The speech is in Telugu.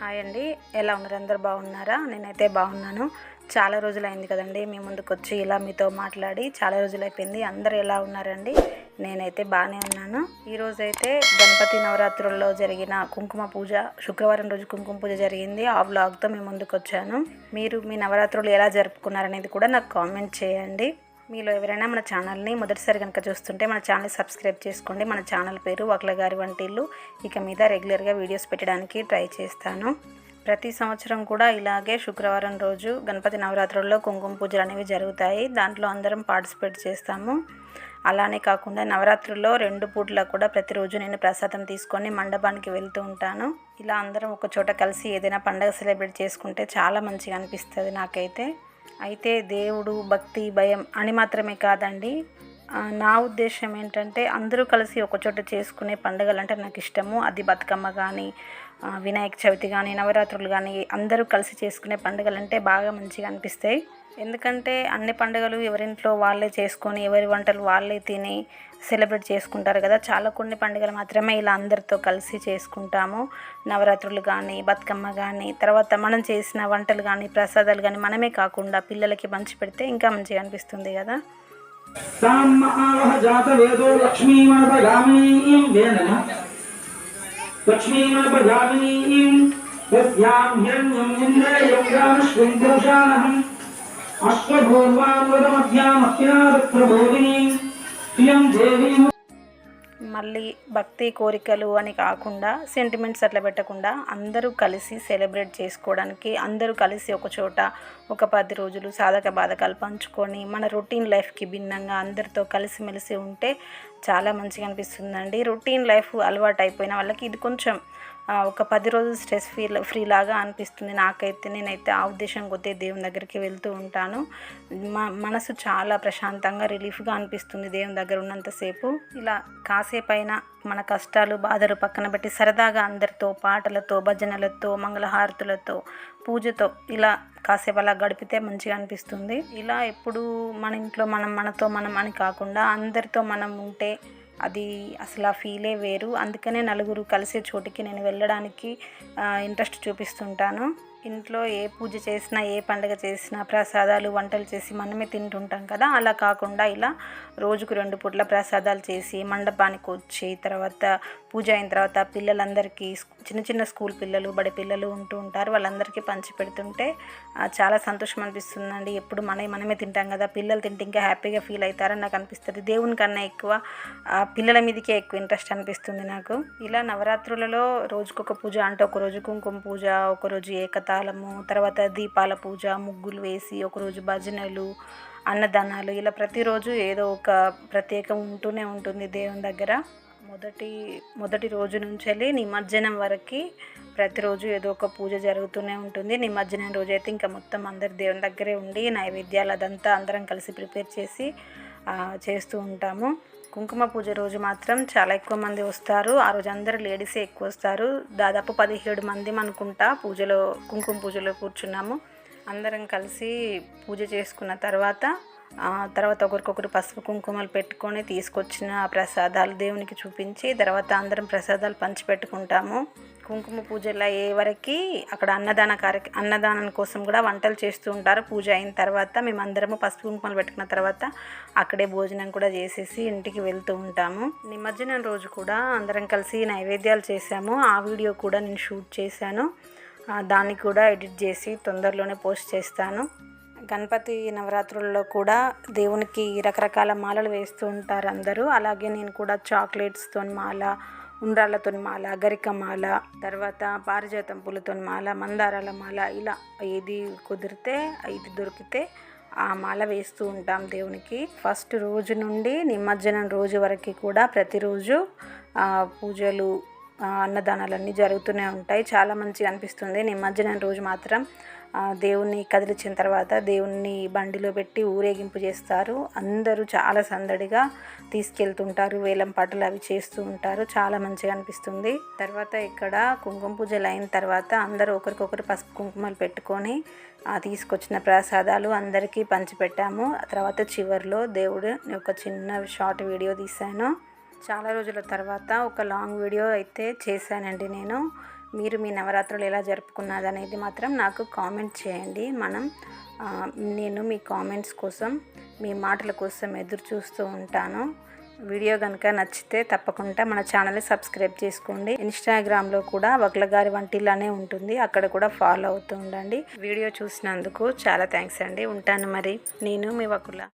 హాయ్ అండి. ఎలా ఉన్నారు? అందరు బాగున్నారా? నేనైతే బాగున్నాను. చాలా రోజులైంది కదండి. మీ ముందుకు వచ్చి ఇలా మీతో మాట్లాడి చాలా రోజులైపోయింది. అందరు ఎలా ఉన్నారండి? నేనైతే బాగానే ఉన్నాను. ఈరోజు అయితే గణపతి నవరాత్రుల్లో జరిగిన కుంకుమ పూజ శుక్రవారం రోజు కుంకుమ పూజ జరిగింది. ఆ వ్లాగ్తో మీ ముందుకు వచ్చాను మీరు మీ నవరాత్రులు ఎలా జరుపుకున్నారనేది కూడా నాకు కామెంట్ చేయండి. మీలో ఎవరైనా మన ఛానల్ని మొదటిసారి కనుక చూస్తుంటే మన ఛానల్ సబ్స్క్రైబ్ చేసుకోండి. మన ఛానల్ పేరు వకల గారి వంటిల్లు. ఇక మీద రెగ్యులర్గా వీడియోస్ పెట్టడానికి ట్రై చేస్తాను. ప్రతి సంవత్సరం కూడా ఇలాగే శుక్రవారం రోజు గణపతి నవరాత్రుల్లో కుంకుమ పూజలు అనేవి జరుగుతాయి. దాంట్లో అందరం పార్టిసిపేట్ చేస్తాము. అలానే కాకుండా నవరాత్రుల్లో రెండు పూట్ల కూడా ప్రతిరోజు నేను ప్రసాదం తీసుకొని మండపానికి వెళ్తూ ఉంటాను. ఇలా అందరం ఒక చోట కలిసి ఏదైనా పండగ సెలబ్రేట్ చేసుకుంటే చాలా మంచిగా అనిపిస్తుంది నాకైతే. అయితే దేవుడు భక్తి భయం అని మాత్రమే కాదండి. నా ఉద్దేశం ఏంటంటే అందరూ కలిసి ఒకచోట చేసుకునే పండుగలు అంటే నాకు ఇష్టము. అది బతుకమ్మ కానీ వినాయక చవితి కానీ నవరాత్రులు కానీ అందరూ కలిసి చేసుకునే పండుగలు అంటే బాగా మంచిగా అనిపిస్తాయి. ఎందుకంటే అన్ని పండుగలు ఎవరింట్లో వాళ్ళే చేసుకొని ఎవరి వంటలు వాళ్ళే తిని సెలబ్రేట్ చేసుకుంటారు కదా. చాలా కొన్ని పండుగలు మాత్రమే ఇలా అందరితో కలిసి చేసుకుంటాము. నవరాత్రులు కానీ బతుకమ్మ కానీ తర్వాత మనం చేసిన వంటలు కానీ ప్రసాదాలు కానీ మనమే కాకుండా పిల్లలకి మంచి పెడితే ఇంకా మంచిగా అనిపిస్తుంది కదా. ताम् మళ్ళీ భక్తి కోరికలు అని కాకుండా సెంటిమెంట్స్ అట్లా పెట్టకుండా అందరూ కలిసి సెలబ్రేట్ చేసుకోవడానికి అందరూ కలిసి ఒక చోట ఒక పది రోజులు సాధక బాధకాలు పంచుకొని మన రొటీన్ లైఫ్కి భిన్నంగా అందరితో కలిసిమెలిసి ఉంటే చాలా మంచిగా అనిపిస్తుందండి. రొటీన్ లైఫ్ అలవాటు అయిపోయిన వాళ్ళకి ఇది కొంచెం ఒక పది రోజులు స్ట్రెస్ ఫ్రీ ఫ్రీ లాగా అనిపిస్తుంది నాకైతే. నేనైతే ఆ ఉద్దేశం కొద్దీ దేవుని దగ్గరికి వెళ్తూ ఉంటాను. మా మనసు చాలా ప్రశాంతంగా రిలీఫ్గా అనిపిస్తుంది దేవుని దగ్గర ఉన్నంతసేపు. ఇలా కాసేపైనా మన కష్టాలు బాధలు పక్కన పెట్టి సరదాగా అందరితో పాటలతో భజనలతో మంగళహారతులతో పూజతో ఇలా కాసేపు అలా గడిపితే మంచిగా అనిపిస్తుంది. ఇలా ఎప్పుడు మన ఇంట్లో మనం మనతో మనం అని కాకుండా అందరితో మనం ఉంటే అది అసలు ఆ ఫీలే వేరు. అందుకనే నలుగురు కలిసే చోటికి నేను వెళ్ళడానికి ఇంట్రెస్ట్ చూపిస్తుంటాను. ఇంట్లో ఏ పూజ చేసినా ఏ పండుగ చేసినా ప్రసాదాలు వంటలు చేసి మనమే తింటుంటాం కదా. అలా కాకుండా ఇలా రోజుకు రెండు పూట్ల ప్రసాదాలు చేసి మండపానికి వచ్చి తర్వాత పూజ అయిన తర్వాత పిల్లలందరికీ చిన్న చిన్న స్కూల్ పిల్లలు బడి పిల్లలు ఉంటూ ఉంటారు. వాళ్ళందరికీ పంచి పెడుతుంటే చాలా సంతోషం అనిపిస్తుందండి. ఎప్పుడు మనమే మనమే తింటాం కదా. పిల్లలు తింటే ఇంకా హ్యాపీగా ఫీల్ అవుతారని నాకు అనిపిస్తుంది. దేవుని కన్నా ఎక్కువ పిల్లల మీదకే ఎక్కువ ఇంట్రెస్ట్ అనిపిస్తుంది నాకు. ఇలా నవరాత్రులలో రోజుకొక పూజ అంటే ఒక రోజు కుంకుమ పూజ ఒకరోజు తాళము తర్వాత దీపాల పూజ ముగ్గులు వేసి ఒకరోజు భజనలు అన్నదానాలు ఇలా ప్రతిరోజు ఏదో ఒక ప్రత్యేకం ఉంటూనే ఉంటుంది దేవుని దగ్గర. మొదటి మొదటి రోజు నుంచి వెళ్ళి నిమజ్జనం వరకు ప్రతిరోజు ఏదో ఒక పూజ జరుగుతూనే ఉంటుంది. నిమజ్జనం రోజు అయితే ఇంకా మొత్తం అందరు దేవుని దగ్గరే ఉండి నైవేద్యాలు అదంతా అందరం కలిసి ప్రిపేర్ చేసి చేస్తూ ఉంటాము. కుంకుమ పూజ రోజు మాత్రం చాలా ఎక్కువ మంది వస్తారు. ఆ రోజు అందరు లేడీసే ఎక్కువ వస్తారు. దాదాపు పదిహేడు మంది అనుకుంటా పూజలో కుంకుమ పూజలో కూర్చున్నాము. అందరం కలిసి పూజ చేసుకున్న తర్వాత తర్వాత ఒకరికొకరు పసుపు కుంకుమలు పెట్టుకొని తీసుకొచ్చిన ప్రసాదాలు దేవునికి చూపించి తర్వాత అందరం ప్రసాదాలు పంచిపెట్టుకుంటాము. కుంకుమ పూజలు అయ్యే వరకు అక్కడ అన్నదాన కార్య అన్నదానం కోసం కూడా వంటలు చేస్తూ ఉంటారు. పూజ అయిన తర్వాత మేమందరము పసుపు కుంకుమలు పెట్టుకున్న తర్వాత అక్కడే భోజనం కూడా చేసేసి ఇంటికి వెళ్తూ ఉంటాము. నిమజ్జనం రోజు కూడా అందరం కలిసి నైవేద్యాలు చేశాము. ఆ వీడియో కూడా నేను షూట్ చేశాను. దాన్ని కూడా ఎడిట్ చేసి తొందరలోనే పోస్ట్ చేస్తాను. గణపతి నవరాత్రుల్లో కూడా దేవునికి రకరకాల మాలలు వేస్తూ ఉంటారు అందరూ. అలాగే నేను కూడా చాక్లెట్స్తో మాల ఉండ్రాళ్ళతో మాల గరిక మాల తర్వాత పారిజాతం పూలతో మాల మందారాల మాల ఇలా ఏది కుదిరితే ఇది దొరికితే ఆ మాల వేస్తూ ఉంటాం దేవునికి. ఫస్ట్ రోజు నుండి నిమజ్జనం రోజు వరకు కూడా ప్రతిరోజు పూజలు అన్నదానాలన్నీ జరుగుతూనే ఉంటాయి. చాలా మంచిగా అనిపిస్తుంది. నిమజ్జనం రోజు మాత్రం దేవుణ్ణి కదిలించిన తర్వాత దేవుణ్ణి బండిలో పెట్టి ఊరేగింపు చేస్తారు. అందరూ చాలా సందడిగా తీసుకెళ్తుంటారు. వేలం పాటలు అవి చేస్తూ ఉంటారు. చాలా మంచిగా అనిపిస్తుంది. తర్వాత ఇక్కడ కుంకుమ పూజలు అయిన తర్వాత అందరూ ఒకరికొకరు పసుపు కుంకుమలు పెట్టుకొని తీసుకొచ్చిన ప్రసాదాలు అందరికీ పంచిపెట్టాము. తర్వాత చివరిలో దేవుడు ఒక చిన్న షార్ట్ వీడియో తీశాను. చాలా రోజుల తర్వాత ఒక లాంగ్ వీడియో అయితే చేశానండి నేను. మీరు మీ నవరాత్రులు ఎలా జరుపుకున్నది అనేది మాత్రం నాకు కామెంట్ చేయండి. మనం నేను మీ కామెంట్స్ కోసం మీ మాటల కోసం ఎదురు చూస్తూ ఉంటాను. వీడియో కనుక నచ్చితే తప్పకుండా మన ఛానల్ని సబ్స్క్రైబ్ చేసుకోండి. ఇన్స్టాగ్రామ్లో కూడా వక్లగారి వంటిలానే ఉంటుంది. అక్కడ కూడా ఫాలో అవుతూ ఉండండి. వీడియో చూసినందుకు చాలా థ్యాంక్స్ అండి. ఉంటాను మరి. నేను మీ వకుల.